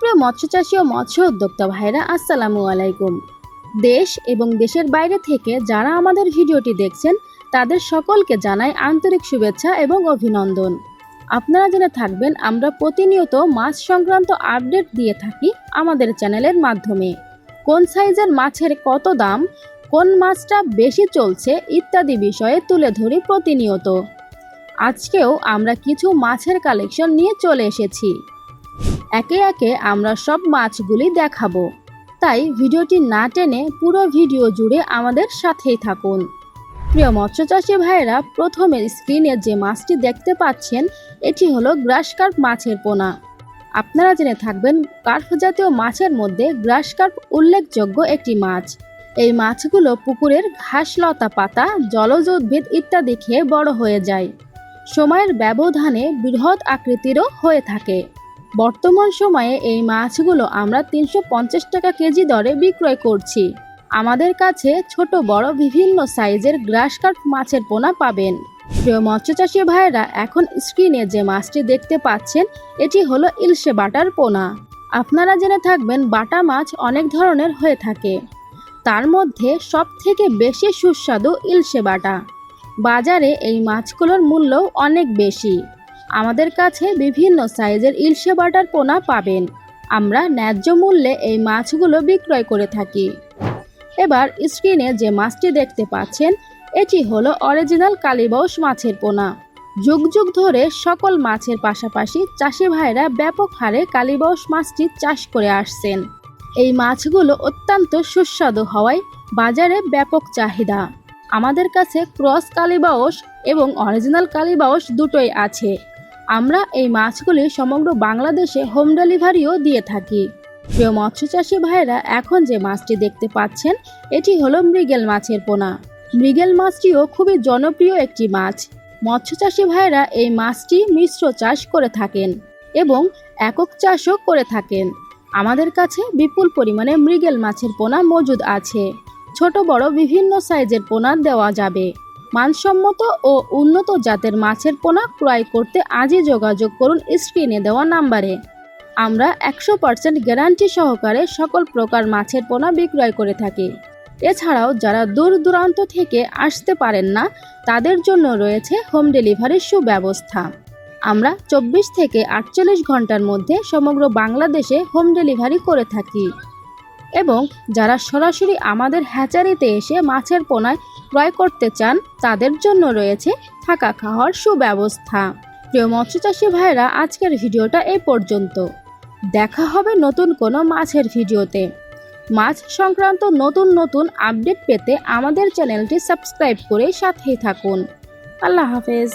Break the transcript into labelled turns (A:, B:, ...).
A: প্রিয় মৎস্যচাষী ও মৎস্য উদ্যোক্তা ভাইরা আসসালামু আলাইকুম। দেশ এবং দেশের বাইরে থেকে যারা আমাদের ভিডিওটি দেখছেন, তাদের সকলকে জানাই আন্তরিক শুভেচ্ছা এবং অভিনন্দন। আপনারা জেনে থাকবেন, আমরা প্রতিনিয়ত মাছ সংক্রান্ত আপডেট দিয়ে থাকি আমাদের চ্যানেলের মাধ্যমে। কোন সাইজের মাছের কত দাম, কোন মাছটা বেশি চলছে ইত্যাদি বিষয়ে তুলে ধরি প্রতিনিয়ত। আজকেও আমরা কিছু মাছের কালেকশন নিয়ে চলে এসেছি। একে একে আমরা সব মাছগুলি দেখাবো। তাই ভিডিওটি না টেনে পুরো ভিডিও জুড়ে আমাদের সাথেই থাকুন। প্রিয় মৎস্যচাষী ভাইয়েরা, প্রথমে স্ক্রিনে যে মাছটি দেখতে পাচ্ছেন, এটি হলো গ্রাস কার্প মাছের পোনা। আপনারা জেনে থাকবেন, কার্প জাতীয় মাছের মধ্যে গ্রাস কার্প উল্লেখযোগ্য একটি মাছ। এই মাছগুলো পুকুরের ঘাস লতা পাতা, জলজ উদ্ভিদ ইত্যাদি খেয়ে বড় হয়ে যায়। সময়ের ব্যবধানে বৃহৎ আকৃতিরও হয়ে থাকে। বর্তমান সময়ে এই মাছগুলো আমরা তিনশো পঞ্চাশ টাকা কেজি দরে বিক্রয় করছি। আমাদের কাছে ছোট, বড়, বিভিন্ন সাইজের গ্রাস কার্প মাছের পোনা পাবেন। প্রিয় মৎস্যচাষী ভাইয়েরা, এখন স্ক্রিনে যে মাছটি দেখতে পাচ্ছেন, এটি হলো ইলশে বাটার পোনা। আপনারা জেনে থাকবেন, বাটা মাছ অনেক ধরনের হয়ে থাকে। তার মধ্যে সব থেকে বেশি সুস্বাদু ইলশে বাটা। বাজারে এই মাছগুলোর মূল্য অনেক বেশি। আমাদের কাছে বিভিন্ন সাইজের ইলশে বাটার পোনা পাবেন। আমরা ন্যায্য মূল্যে এই মাছগুলো বিক্রয় করে থাকি। এবার স্ক্রিনে যে মাছটি দেখতে পাচ্ছেন, এটি হলো অরিজিনাল কালীবাউস মাছের পোনা। যুগ যুগ ধরে সকল মাছের পাশাপাশি চাষি ভাইরা ব্যাপক হারে কালীবাউস মাছটি চাষ করে আসছেন। এই মাছগুলো অত্যন্ত সুস্বাদু হওয়ায় বাজারে ব্যাপক চাহিদা। আমাদের কাছে ক্রস কালীবাউস এবং অরিজিনাল কালীবাউস দুটোই আছে। আমরা এই মাছগুলি সমগ্র বাংলাদেশে হোম ডেলিভারিও দিয়ে থাকি। প্রিয় মৎস্যচাষী ভাইরা এখন যে মাছটি দেখতে পাচ্ছেন, এটি হলো মৃগেল মাছের পোনা। মৃগেল মাছটিও খুবই জনপ্রিয় একটি মাছ। মৎস্যচাষী ভাইরা এই মাছটি মিশ্র চাষ করে থাকেন এবং একক চাষও করে থাকেন। আমাদের কাছে বিপুল পরিমাণে মৃগেল মাছের পোনা মজুদ আছে। ছোট বড় বিভিন্ন সাইজের পোনা দেওয়া যাবে। মানসম্মত ও উন্নত জাতের মাছের পোনা ক্রয় করতে আজই যোগাযোগ করুন স্ক্রিনে দেওয়া নাম্বারে। আমরা একশো পার্সেন্ট গ্যারান্টি সহকারে সকল প্রকার মাছের পোনা বিক্রয় করে থাকি। এছাড়াও যারা দূর দূরান্ত থেকে আসতে পারেন না, তাদের জন্য রয়েছে হোম ডেলিভারির সুব্যবস্থা। আমরা চব্বিশ থেকে আটচল্লিশ ঘণ্টার মধ্যে সমগ্র বাংলাদেশে হোম ডেলিভারি করে থাকি। এবং যারা সরাসরি আমাদের হ্যাচারিতে এসে মাছের পোনায় ক্রয় করতে চান, তাদের জন্য রয়েছে থাকা খাওয়ার সুব্যবস্থা। প্রিয় মৎস্যচাষী ভাইরা আজকের ভিডিওটা এই পর্যন্ত। দেখা হবে নতুন কোনো মাছের ভিডিওতে। মাছ সংক্রান্ত নতুন নতুন আপডেট পেতে আমাদের চ্যানেলটি সাবস্ক্রাইব করে সাথেই থাকুন। আল্লাহ হাফেজ।